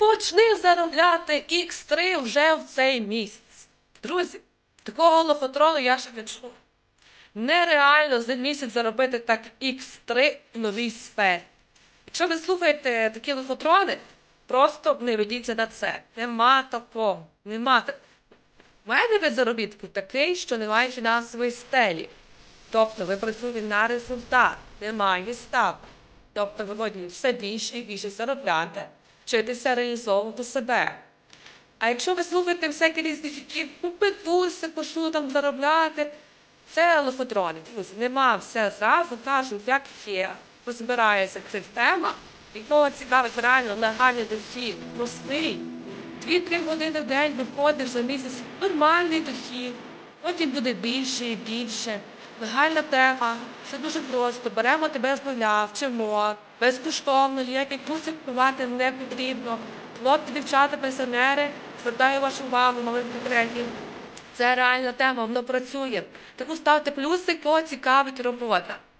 Почни заробляти X3 вже в цей місяць. Друзі, такого лохотрону я ще не чула. Нереально за місяць заробити так X3 в новій сфері. Якщо ви слухаєте такі лохотрони, просто не ведіться на це. Нема такого. Нема такого. У мене вид заробітку такий, що немає фінансової стелі. Тобто ви працюєте на результат, немає став. Тобто ви все більше і більше заробляти, вчитися реалізовувати себе. А якщо ви слухаєте всякі різні фіки, купитуся, пошу там заробляти, це лофотрони. Друзі, нема все зразу, кажуть, як є. Розбирається цих темах, і кого цікавить реально легальний дохід, простий. Дві-три години в день виходиш за місяць нормальний дохід, потім буде більше і більше. Легальна тема, все дуже просто. Беремо тебе з нуля, вчимо, безкоштовно, ніяких курсів купувати не потрібно. Хлопці, дівчата, пенсіонери, звертаю вашу увагу, малих потребів. Це реальна тема, воно працює. Тому ставте плюси, кого цікавить робота.